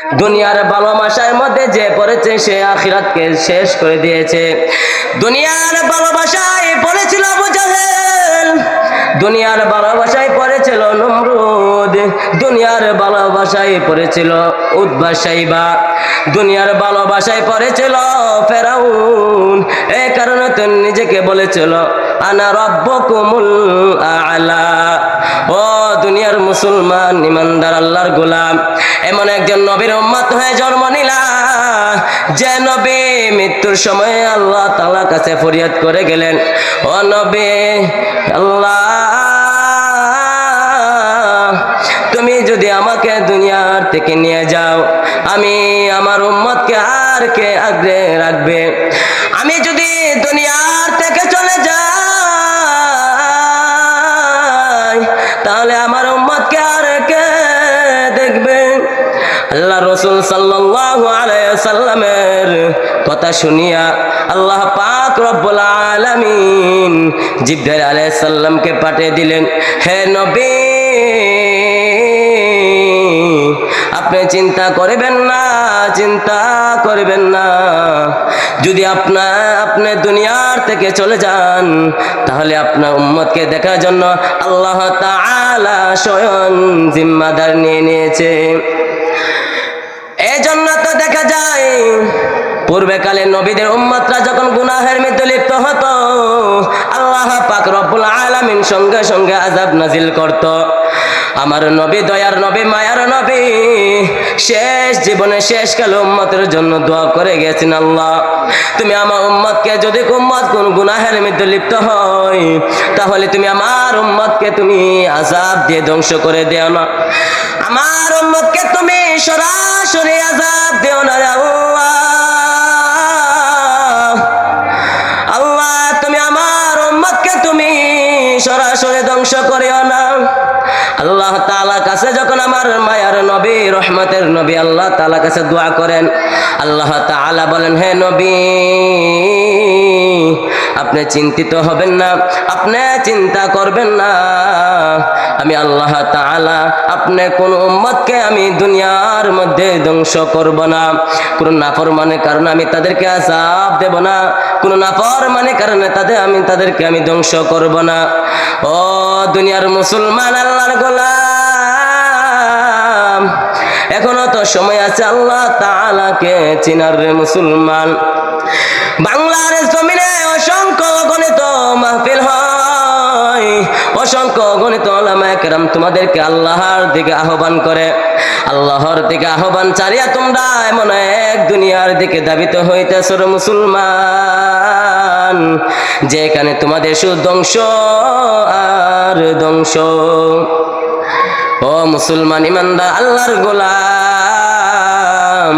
দুনিয়ার ভালোবাসার মধ্যে যে পড়েছে সে আখিরাতকে শেষ করে দিয়েছে। দুনিয়ার ভালোবাসায় পড়েছিল আবু জাহেল, দুনিয়ার ভালোবাসায় পড়েছিল নমরুদ, দুনিয়ার ভালোবাসায় পড়েছিল উদ্বাস সাইবা। দুনিয়ার ভালোবাসায় পড়েছিল ফেরাউন। এই কারণে তো নিজেকে বলেছিল, আনা রব্বকুমুল আলা। ও দুনিয়ার মুসলমান, ইমানদার, আল্লাহর গোলাম, এমন একজন নবীর উম্মত হয়ে জন্ম নিলা, যে নবী মৃত্যুর সময়ে আল্লাহ তাআলার কাছে ফরিয়াদ করে গেলেন। ও নবী, আল্লাহ, তুমি যদি আমাকে দুনিয়ার থেকে নিয়ে যাও উম্মতকে কে আগ্রে রাখবে। আমি যদি দুনিয়ার থেকে চলে যাই, তাহলে আমার উম্মতকে আর কে দেখবে? আল্লাহ রসুল সাল্লাল্লাহু আলাইহি সাল্লামের কথা শুনিয়া আল্লাহ পাক রব্বুল আলামিন জিব্রাইল আলাইহিস সালামকে পাঠিয়ে দিলেন, হে নবী, আপনি চিন্তা করবেন না চিন্তা করবেন না। যদি আপনার আপনি দুনিয়ার থেকে চলে যান, তাহলে আপনার উম্মতকে দেখার জন্য আল্লাহ তাআলা স্বয়ং জিম্মাদার নিয়ে নিয়েছে। এই জন্য তো দেখা যায়, পূর্বেকালে নবীদের উম্মতরা যখন গুনাহের মধ্যে লিপ্ত হতো, আল্লাহ পাক রব্বুল আলামিন সঙ্গে সঙ্গে আজাব নাজিল করত। আমার নবী, দয়ার নবী, মায়ার নবী। শেষ জীবনে শেষ কালে উম্মতের জন্য দোয়া করে গেছেন আল্লাহ। তুমি আমার উম্মতকে যদি উম্মত কোন গুনাহের মধ্যে লিপ্ত হয়, তাহলে তুমি আমার উম্মতকে তুমি আজাব দিয়ে ধ্বংস করে দেও না। আমার উম্মতকে তুমি সরাসরি আজাব দেও না আল্লাহ, তুমি আমার উম্মতকে তুমি সরাসরি ধ্বংস করিও না। আল্লাহ তালা কাছে যখন আমার মায়ার নবী, রহমতের নবী আল্লাহ তালা কাছে দোয়া করেন, আল্লাহ তালা বলেন, হে নবী আপনি চিন্তিত হবেন না, আপনি চিন্তা করবেন না। আমি আল্লাহ তাআলা আপনি কোন উম্মতকে আমি দুনিয়ার মধ্যে ধ্বংস করব না। কোন নাফরমানের কারণে আমি তাদেরকে আযাব দেব না। কোন নাফরমানের কারণে তাদের আমি তাদেরকে আমি ধ্বংস করব না। ও দুনিয়ার মুসলমান, আল্লাহর গোলাম, এখনও তো সময় আছে আল্লাহ তাআলাকে চিনার মুসলমান। অসংখ্য গণিত ওলামা একরাম তোমাদেরকে আল্লাহর দিকে আহ্বান করে। আল্লাহর দিকে আহ্বান চারিয়া তোমরা এমন এক দুনিয়ার দিকে দাবিত হইতেছ মুসলমান। যেখানে তোমাদের শুধু ধ্বংস আর ধ্বংস। ও মুসলমান ইমানদার, আল্লাহর গোলাম।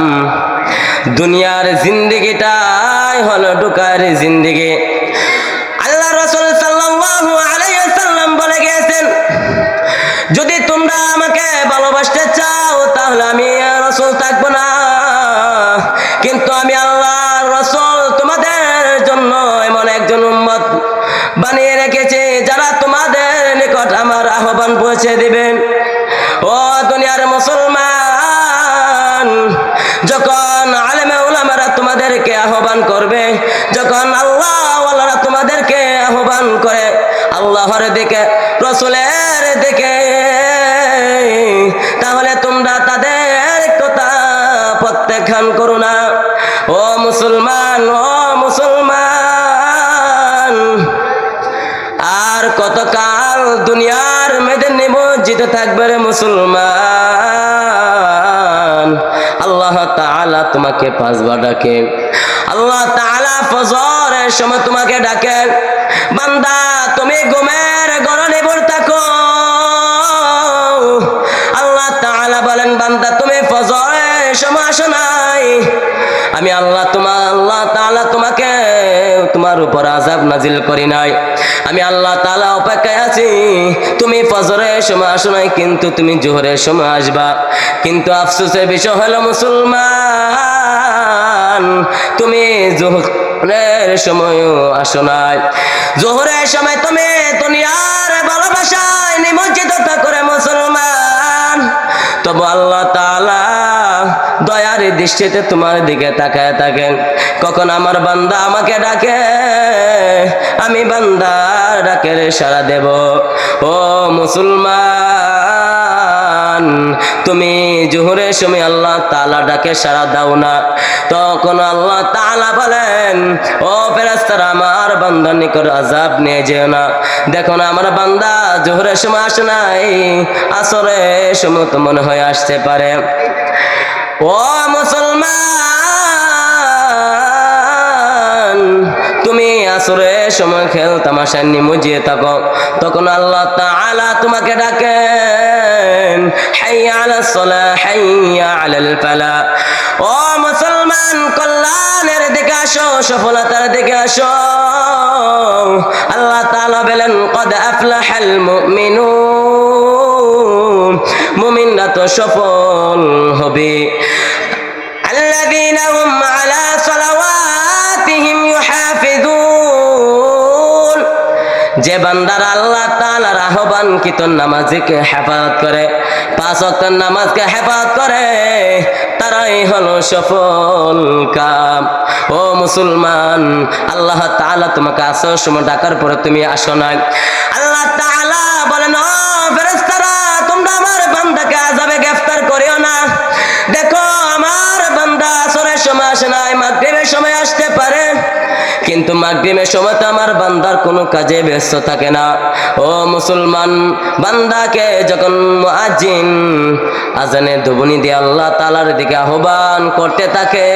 দুনিয়ার জিন্দিগিটাই হলো ঢুকার জিন্দিগি। পৌঁছে দিবেন। ও দুনিয়ার মুসলমান, যখন আলেমে উলামারা তোমাদেরকে আহ্বান করবে, যখন আল্লাহ ওয়ালারা তোমাদেরকে আহ্বান করে, আল্লাহর দিকে, রসুলের দিকে, তাহলে তোমরা তাদের কথা প্রত্যাখ্যান করো না। ও মুসলমান ও মুসলমান, আর কতকাল দুনিয়ার মেয়েদের নিমজ্জিত থাকবে মুসলমান। আল্লাহ তাআলা তোমাকে পাঁচবার ডাকে। আল্লাহ তাআলা ফজরের সময় তোমাকে ডাকে। বান্দা, তুমি ঘুমের গরনে ভর থাকো। আল্লাহ তাআলা বলেন, বান্দা, তুমি ফজরের সময় আসো নাই। আমি আল্লাহ তোমার, আল্লাহ তোমার উপর আযাব নাজিল করি নাই। আমি আল্লাহ তাআলা অপেক্ষায় আছি। তুমি ফজরের সময় আসো নাই, কিন্তু তুমি জোহরের সময় আসবা। কিন্তু আফসোসের বিষয় হলো, মুসলমান, তুমি জোহরের সময়ও আসো নাই। জোহরের সময় তুমি দুনিয়ার ভালোবাসায় নিমজ্জিত করে মুসলমান। তবু আল্লাহ তাআলা দয়ার দৃষ্টিতে তোমার দিকে তাকায় থাকেন কখন আমার বান্দা আমাকে ডাকে, আমি বান্দার ডাকের সাড়া দেব। ও মুসলমান, তুমি জোহরের সময় আল্লাহ তালা ডাকে সাড়া দাও না। তখন আল্লাহ তালা বলেন, ও ফেরাস্তার আমার বান্দার নিকট আজাব নিয়ে যেও না। দেখো না, আমার বান্দা জোহরের সময় আসে নাই, আসরের সময় তো মনে হয় আসতে পারে। ও মুসলমান, তুমি আসরে সময় খেল তামাশার নিমজিয়ে থাকো। তখন আল্লাহ তাআলা তোমাকে ডাকেন, হাইয়া আলা সলা, হাইয়া আলাল ফালা। ও মুসলমান, কল্যাণের দিকে আসো, সফলতার দিকে আসো। আল্লাহ তাআলা বলেন, কদ আফলাহাল মুমিনুন। সফল হবে। যে বান্দার আল্লাহ তালার আহ্বান কি তোর আল্লাহ তাআলার নামাজকে হেফাজত করে, পাঁচ ওয়াক্ত নামাজকে হেফাজত করে, তারাই হলো সফল কাম। ও মুসলমান, আল্লাহ তাআলা তোমাকে আসো সময় ডাকার পরে তুমি আসো না আল্লাহ তালা বলেন, ও ফেরেশতা বান্দাকে আযাবে গ্রেফতার করিও না। দেখো, আমার বান্দা আসরের সময় আসে নাই, মাগরিবের সময় আসতে পারে। কিন্তু মাগরিবের সময় তো আমার বান্দার কোনো কাজে ব্যস্ত থাকে না। ও মুসলমান, বান্দাকে যখন মুয়াজ্জিন আজানে ধুবনি দিয়ে আল্লাহ তাআলার দিকে আহ্বান করতে থাকে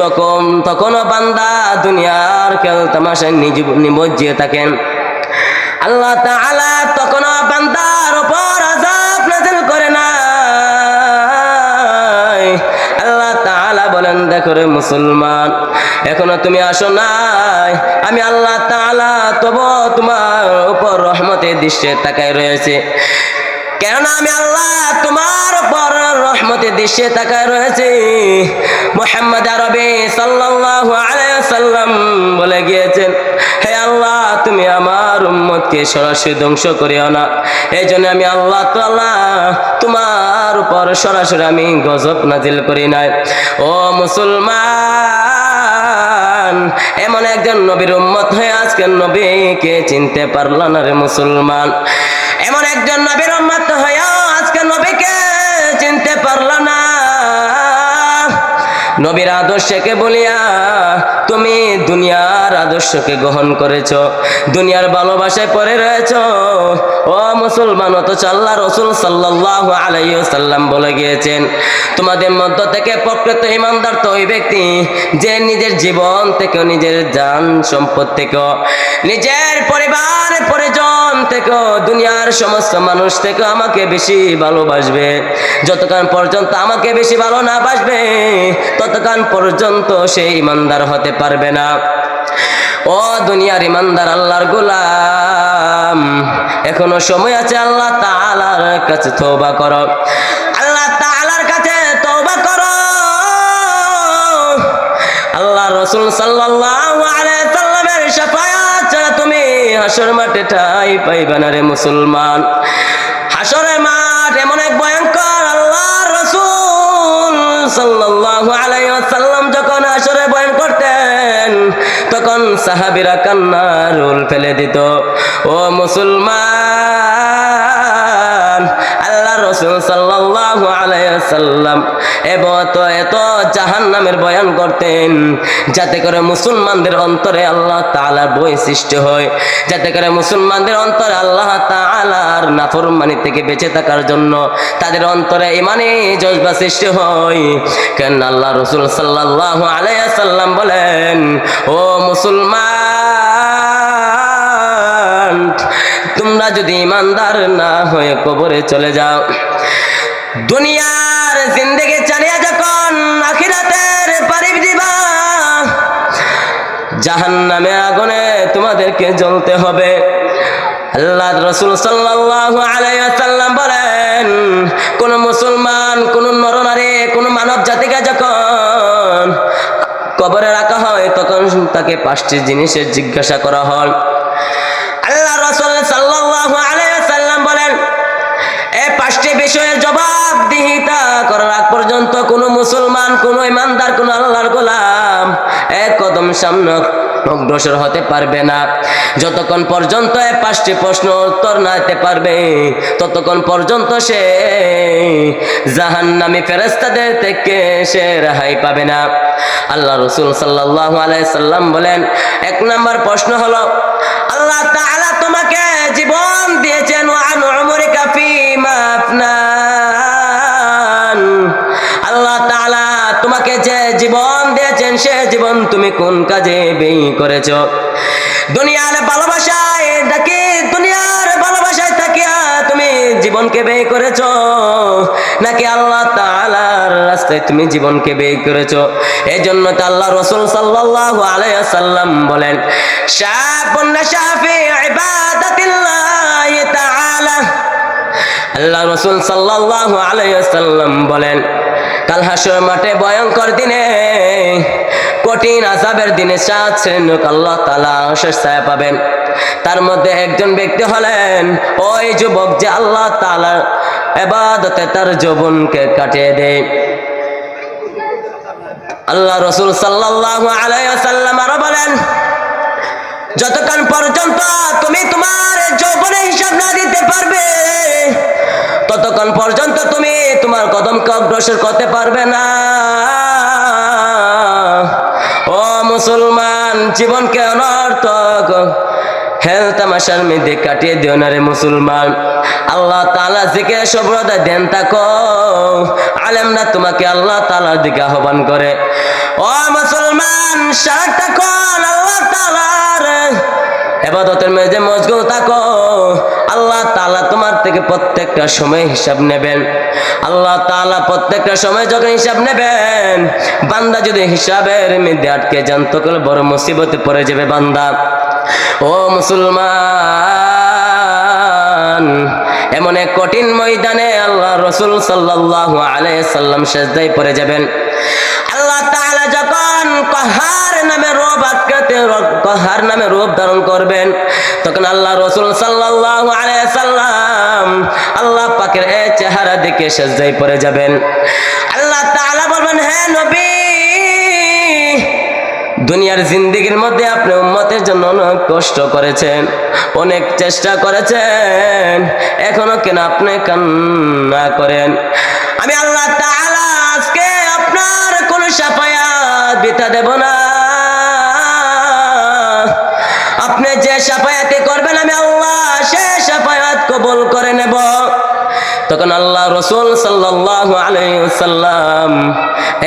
তখন, তখনও বান্দা দুনিয়ার খেল তামাশায় নিজ নিমজ্জিয়ে থাকেন। আল্লাহ তাআলা তখনও বান্দার তাআলা বলেন দেখো রে মুসলমান। এখনও তুমি আসো নাই। আমি আল্লাহ তাআলা তবু তোমার উপর রহমতের দৃশ্যে তাকায় রয়েছে। কেননা আমি আল্লাহ তোমার উপর রহমতের দৃশ্যে তাকায় রয়েছে। মোহাম্মদ আরবি সাল্লাল্লাহু আলাইহি সাল্লাম বলে গিয়েছেন, হে আল্লাহ, তুমি আমার উম্মতকে সরাসরি ধ্বংস করিও না। এই জন্য আমি আল্লাহ তাআলা তোমার উপর সরাসরি আমি গজব নাজিল করি নাই। ও মুসলমান, এমন একজন নবীর উম্মত হয়ে আজকে নবীকে চিনতে পারল না রে মুসলমান। এমন একজন নবীর উম্মত হয়ে আজকে নবীকে চিনতে পারল না নবীর আদর্শকে বলিয়া তুমি দুনিয়ার আদর্শকে গ্রহণ করেছ, দুনিয়ার ভালোবাসায় পড়ে রয়েছ। ও মুসলমান, অথচ আল্লাহ রসুল সাল্লাহ আলাইসাল্লাম বলে গিয়েছেন, তোমাদের মধ্য থেকে প্রকৃত ইমানদার তো ওই ব্যক্তি যে নিজের জীবন থেকে নিজের যান সম্পদ থেকে নিজের পরিবার পরিজন থেকে দুনিয়ার সমস্ত মানুষ থেকে আমাকে বেশি ভালোবাসবে। যতক্ষণ পর্যন্ত আমাকে বেশি ভালো না বাসবে, ততক্ষণ পর্যন্ত ইমানদার হতে পারবে না। ও দুনিয়ার ইমানদার আল্লাহর গোলাম, এখনও সময় আছে আল্লাহ তাআলার কাছে করো। আল্লাহ তাআলার কাছে তওবা করো। আল্লাহ রসুল আলাইহি সাল্লামের তুমি হাসর মাঠে ঠাই পাইবে না রে মুসলমান। হাসরে মাঠ এমন এক ভয়ঙ্কর আল্লাহ রসুল সাল্লাল্লাহু আলাইহি ওয়াসাল্লাম যখন হাসরে বয়ান করতেন, তখন সাহাবীরা কান্নার রুল ফেলে দিত। ও মুসলমান রসুল সাল্লাল্লাহু আলাইহি ওয়াসাল্লাম এবং তো এত জাহান্নামের বয়ান করতেন, যাতে করে মুসলমানদের অন্তরে আল্লাহ তাআলার বই সৃষ্টি হয়, যাতে করে মুসলমানদের অন্তরে আল্লাহ তাআলার নাফরমানি থেকে বেঁচে থাকার জন্য তাদের অন্তরে ইমানে জজবা সৃষ্টি হয়। কেন আল্লাহ রসুল সাল্লাল্লাহু আলাইহি ওয়াসাল্লাম বলেন, ও মুসলমান তোমরা যদি ইমানদার না হয়ে কবরে চলে যাও, দুনিয়ার জিন্দেগি চালিয়ে যখন আখিরাতের পারিব দিবা জাহান নামে আগুনে তোমাদেরকে জ্বলতে হবে। আল্লাহ রসুল সাল্লাল্লাহু আলাইহি ওয়াসাল্লাম বলেন, কোন মুসলমান, কোন নরনারী, কোন মানব জাতিকে যখন কবরে রাখা হয়, তখন তাকে পাঁচটি জিনিসের জিজ্ঞাসা করা হয়। অগ্রসর হতে পারবে না। যতক্ষণ পর্যন্ত পাঁচটি প্রশ্ন উত্তর না দিতে পারবে, ততক্ষণ পর্যন্ত সে জাহান্নামী ফেরেস্তাদের থেকে সে রেহাই পাবে না। আল্লাহ রসুল সাল্লাহ আলাইসাল্লাম বলেন, এক নম্বর প্রশ্ন হলো কোন কাজে ব্যয় করেছ? দুনিয়ার ভালোবাসায় ডাকি, দুনিয়ার ভালোবাসায় থাকিয়া তুমি জীবনকে ব্যয় করেছ? নাকি আল্লাহ তাআলার রাস্তায় তুমি জীবনকে ব্যয় করেছ? এই জন্য তো আল্লাহ রসুল সাল্লাল্লাহু আলাইহি সাল্লাম বলেন আল্লাহ রসুল সাল্লাল্লাহু আলাইহি সাল্লাম বলেন, কাল হাসর মাঠে ভয়ঙ্কর দিনে কঠিন আযাবের দিনে লোক আল্লাহ তাআলা শেষ ছায়া পাবেন। তার মধ্যে একজন ব্যক্তি হলেন ওই যুবক যে আল্লাহ তাআলার এবাদতে তার যৌবনকে কাটিয়ে দেয়। আল্লাহ রসুল সাল্লাল্লাহু আলাইহি সাল্লাম আরও বলেন, যতক্ষণ পর্যন্ত তুমি তোমার যৌবনের হিসাব না দিতে পারবে, ততক্ষণ পর্যন্ত তুমি তোমার কদমকে অগ্রসর করতে পারবে না। মুসলমান, জীবনকে অনর্থক। হেল তামাশার মধ্যে কাটিয়ে দিও না রে মুসলমান। আল্লাহ তালা দিকে সব্রদা দেন তাকো। আলেম না তোমাকে আল্লাহ তালার দিকে আহ্বান করে। ও মুসলমান সারাক্ষণ আল্লাহ এবাদতের মেঝে মজগুল থাকো। আল্লাহ তাআলা তোমার থেকে প্রত্যেকটা সময় হিসাব নেবেন। আল্লাহ তাআলা প্রত্যেকটা সময় যখন হিসাব নেবেন, বান্দা যদি হিসাবের মধ্যে আটকে যান, তখন বড় মুসিবতে পড়ে যাবে বান্দা। ও মুসলমান, এমন এক কঠিন ময়দানে আল্লাহ রসুল সাল্লাল্লাহু আলাইহি সাল্লাম সেজদায় পড়ে যাবেন। আটকাতে কহার নামে রূপ ধারণ করবেন। তখন আল্লাহ রসুল সাল্লাল্লাহু আলাইহি সাল্লাম আল্লাহ পাকের এই চেহারা দেখে সেজদায় পড়ে যাবেন। আল্লাহ তাআলা বলবেন, হে নবী, দুনিয়ার জিন্দিগির মধ্যে আপনি উম্মতের জন্য অনেক কষ্ট করেছেন, অনেক চেষ্টা করেছেন, এখনও কেন আপনি কান্না করেন? আমি আল্লাহ আজকে আপনার কোন সাফায়াত বিতা দেব না। আপনি যে সাফায়াতে করবেন, আমি আল্লাহ সে সাফায়াত কবুল করে নেব। তখন আল্লাহ রসুল সাল্লাল্লাহু আলাইহি সাল্লাম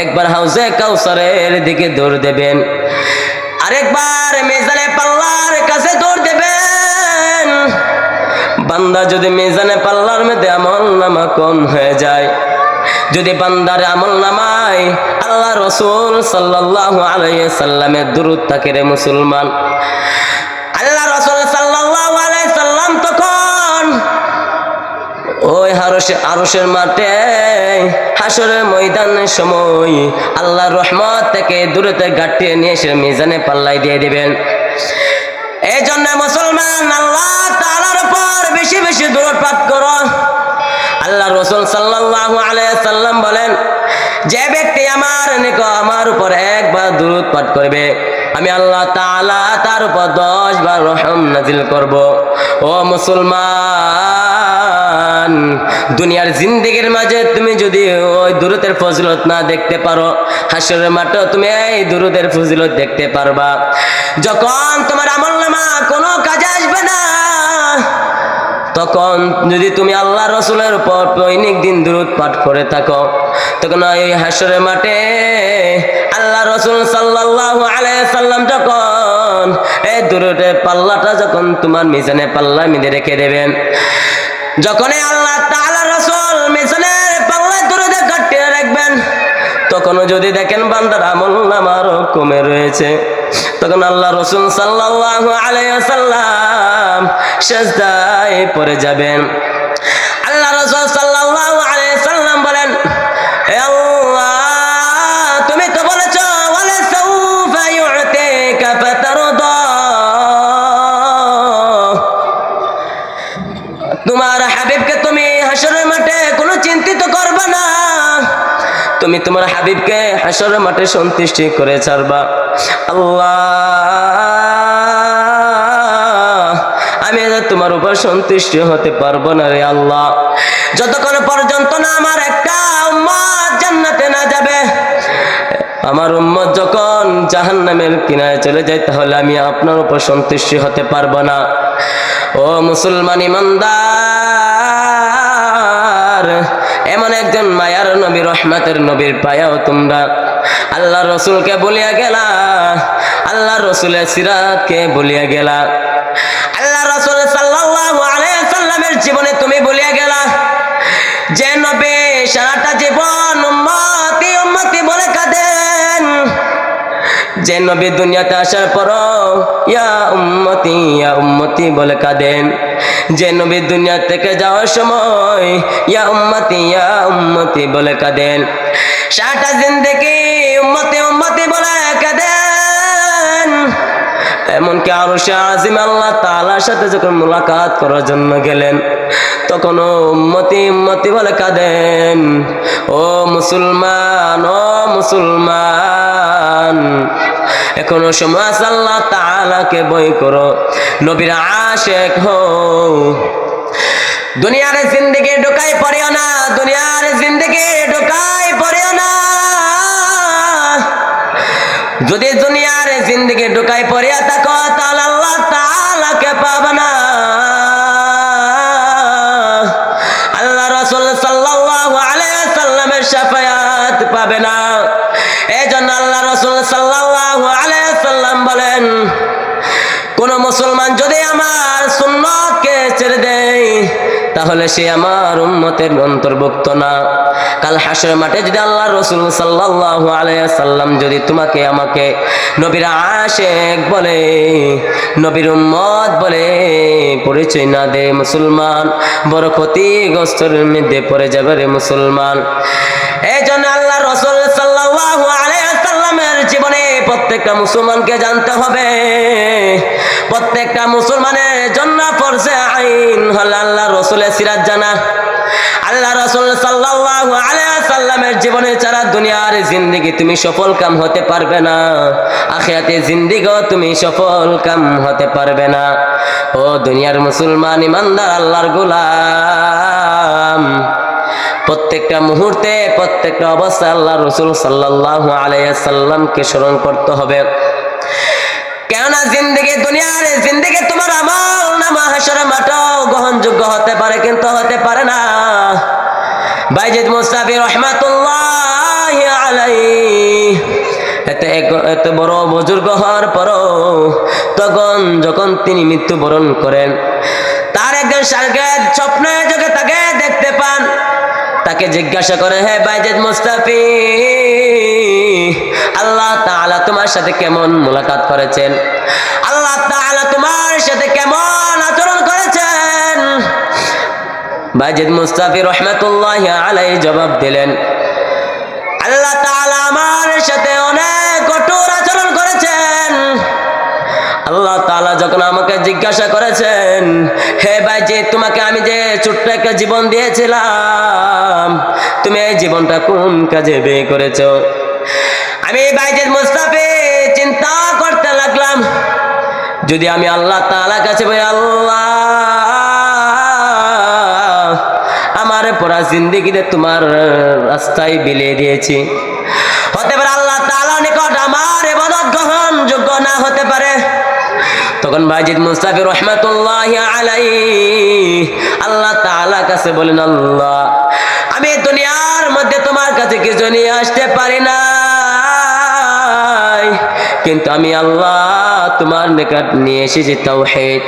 একবার হাউজে কাউসারের দিকে দৌড় দেবেন। আরেকবার মেজানে পাল্লার কাছে দৌড় দেবেন। বান্দা যদি মেজানে পাল্লার মধ্যে আমল নামা কম হয়ে যায়, যদি বান্দার আমল নামায়, আল্লাহ রসুল সাল্লাল্লাহু আলাইহি সাল্লামের দুরুদ থাকে রে মুসলমান। হারসে আরসের মাঠে, হাসরের ময়দানের সময় আল্লাহর রহমত থেকে দূরতে গাঠিয়ে নিয়ে এসে মিজানে পাল্লাই দিয়ে দিবেন। এই জন্য মুসলমান, আল্লাহ তাআলার উপর বেশি বেশি দূরপাত করো। আল্লাহ রসুল আলাইহি সাল্লাম বলেন, যে ব্যক্তি আমার নিকট, আমার উপর একবার দূরত পাঠ করবে, আমি আল্লাহ তাআলা তার উপর দশ বার রহম নাজিল করব। ও মুসলমান দুনিয়ার জিন্দিগির মাঝে তুমি যদি ওই দূরতের ফজিলত না দেখতে পারো, হাসরের মাঠে তুমি এই দূরতের ফজিলত দেখতে পারবা। যখন তোমার আমল নামা কোনো কাজে আসবে না, তখন যদি তুমি আল্লাহ রসুলের উপর দৈনিক দিন দূরত পাঠ করে থাকো, তখন ওই হাসরের মাঠে আল্লাহ রসুল সাল্লাল্লাহু আলাইহি সাল্লাম যখন এই দূরতের পাল্লাটা যখন তোমার মিজানে পাল্লা মিদে রেখে দেবেন যখনই আল্লাহ তাআলা রসল মিশনের পাল্লা দূরতে কাটিয়ে রাখবেন, তখনও যদি দেখেন বান্দার আমল নামারও কমে রয়েছে, তখন আল্লাহ রসুল সাল্লাল্লাহু আলাইহি সাল্লাম সেজদায় পড়ে যাবেন। আল্লাহ রসুল তুমি তোমার হাবিবকে হাসর মাঠে সন্তুষ্টি করে ছাড়বা। আল্লাহ, আমি তোমার উপর সন্তুষ্ট হতে পারব না রে আল্লাহ। যতক্ষণ পর্যন্ত না আমার একটা জান্নাতে না যাবে, আমার উম্মত যখন জাহান্নামের কিনারে চলে যায়, তাহলে আমি আপনার উপর সন্তুষ্ট হতে পারব না। ও মুসলমান ইমানদার এমন একজন মায়ার নবী, রহমাতের নবীর পায়াও তোমরা। আল্লাহ রসুলকে বলিয়া গেলা, আল্লাহ রসুলের সিরাতকে বলিয়া গেলা। আল্লাহ রসুল সাল্লামের জীবনে তুমি বলিয়া গেলা, যে নবী সারাটা জীবন উম্মতি উম্মতি বলে কাঁদেন। যে নবী দুনিয়াতে আসার পর ইয়া উম্মতি ইয়া উম্মতি বলে কাঁদেন। যে নবী দুনিয়া থেকে যাওয়ার সময়, ইয়া উম্মতি ইয়া উম্মতি বলে কাঁদেন। সারাটা জিন্দগি উম্মতি উম্মতি বলে কাঁদেন। এমনকি আরও সে আজিম আল্লাহ তালার সাথে যখন মোলাকাত করার জন্য গেলেন তখন উম্মতি উম্মতি বলে কাঁদেন। ও মুসলমান ও মুসলমান, এখনও সময় আল্লাহ তালাকে বই করো। নবীর আশেক হও। দুনিয়ার জিন্দগি ঢোকাই পড়িও না, দুনিয়ার জিন্দগি ঢোকাই পড়িও না। যদি দুনিয়ার জিন্দগি ঢুকাই পড়িয়া থাকো, তাহলে আল্লাহ তাআলাকে পাবে না। পাবে না। এজন্য আল্লাহ রাসূল সাল্লাল্লাহু আলাইহি সাল্লাম বলেন, কোন মুসলমান যদি আমার সুন্নতকে ছেড়ে দেয়, তাহলে সে আমার উম্মতের অন্তর্ভুক্ত না। কাল হাসর মাঠে যদি আল্লাহ রসুল সাল্লাল্লাহু আলাইহি সাল্লাম যদি তোমাকে, আমাকে নবীর আশেক বলে, নবীর উম্মত বলে পরিচয় না দে মুসলমান বড় ক্ষতিগ্রস্তর মধ্যে পড়ে যাবে রে মুসলমান। এই জন্য প্রত্যেকটা মুসলমানকে জানতে হবে। প্রত্যেকটা মুসলমানের জন্য পড়ছে আইন। হল আল্লাহ রসুলের সিরাজ জানা। আল্লাহ রসুল আলাইহি সাল্লামের জীবনে ছাড়া দুনিয়ার জিন্দেগি তুমি সফল কাম হতে পারবে না। আখিরাতে জিন্দিগিও তুমি সফল কাম হতে পারবে না। ও দুনিয়ার মুসলমান ইমানদার, আল্লাহর গোলাম। প্রত্যেকটা মুহূর্তে, প্রত্যেকটা অবস্থা আল্লাহ রসুল সাল্লাল্লাহু আলাইসাল্লামকে স্মরণ করতে হবে। কেননা জিন্দগি দুনিয়ার, জিন্দগি তোমার আমল নামা হাসর মাটাও গ্রহণযোগ্য হতে পারে, কিন্তু হতে পারে না। বাইজিদ মুস্তাফি রহমাতুল্লাহ আলাই এত এত বড় বুজুর্গ হওয়ার পরও তখন যখন তিনি মৃত্যুবরণ করেন, তার একজন সার্গেদ স্বপ্নে যোগে তাকে দেখতে পান। তাকে জিজ্ঞাসা করে, হে বাইজেদ মুস্তাফি, আল্লাহ তাআলা তোমার সাথে কেমন মোলাকাত করেছেন? আল্লাহ তাআলা তোমার সাথে কেমন আচরণ করেছেন? বাইজেদ মুস্তাফি রহমাতুল্লাহ আলাই জবাব দিলেন, আল্লাহ তাআলা আমার সাথে অনেক আল্লাহ তাআলা যখন আমাকে জিজ্ঞাসা করেছেন, হে ভাই যে, তোমাকে আমি যে ছোট্ট একটা জীবন দিয়েছিলাম, তুমি এই জীবনটা কোন কাজে ব্যয় করেছ? আমি বাইজেদ মুস্তাফি চিন্তা করতে লাগলাম, যদি আমি আল্লাহ তালা কাছে বলি, আল্লাহ, আমার পড়া জিন্দিগিতে তোমার রাস্তায় বিলিয়ে দিয়েছি। হতে পারে আল্লাহ তাআলা নিকট আমার এবাদত গ্রহণ যোগ্য না হতে পারে। তখন মাজিদ মুস্তাফি রহমাতুল্লাহ আলাই আল্লাহ তাআলা কাছে বলেন, আল্লাহ, আমি দুনিয়ার মধ্যে তোমার কাছে কিছু নিয়ে আসতে পারি না কিন্তু আমি আল্লাহ তোমার নিকট নিয়ে এসেছি তাওহীদ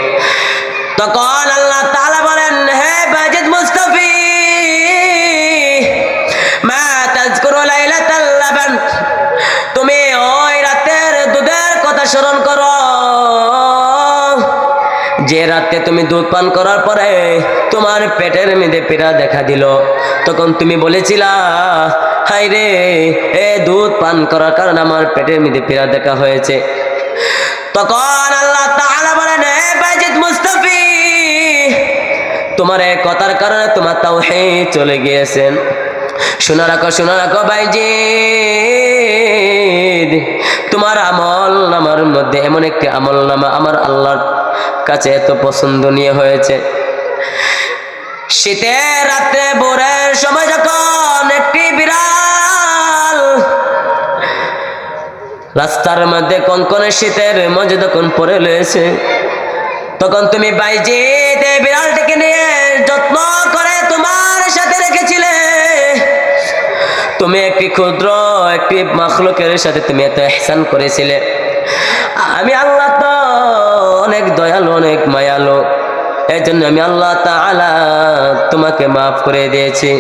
তখন যে রাতে তুমি দুধ পান করার পরে তোমার পেটের মধ্যে পীড়া দেখা দিল, তখন তুমি বলেছিলা হাই রে, এ দুধ পান করার কারণে আমার পেটের মধ্যে পীড়া দেখা হয়েছে। তখন আল্লাহ তাআলা বলেন হে বাইজিদ মুস্তাফি, তোমার এই কথার কারণে তোমার তাও চলে গিয়েছেন। শোনা রাখো শোনা রাখো ভাইজি তোমার আমল নামার মধ্যে এমন একটি আমল নামা আমার আল্লাহর কাছে এত পছন্দনীয় হয়েছে। শীতের রাত্রে ভোরের সময় যখন একটি বিড়াল রাস্তার মধ্যে কনকনে শীতের মধ্যে তখন পড়ে রয়েছে, তখন তুমি বাইজিত এই বিড়ালটিকে নিয়ে যত্ন করে তোমার সাথে রেখেছিলে। তুমি একটি ক্ষুদ্র একটি মাখলুকের সাথে তুমি এত এহসান করেছিলে। আমি আল্লাহ তো অনেক দয়ালু অনেক মায়ালু। এই জন্য আমি আল্লাহ তোমাকে মাফ করে দিয়েছি।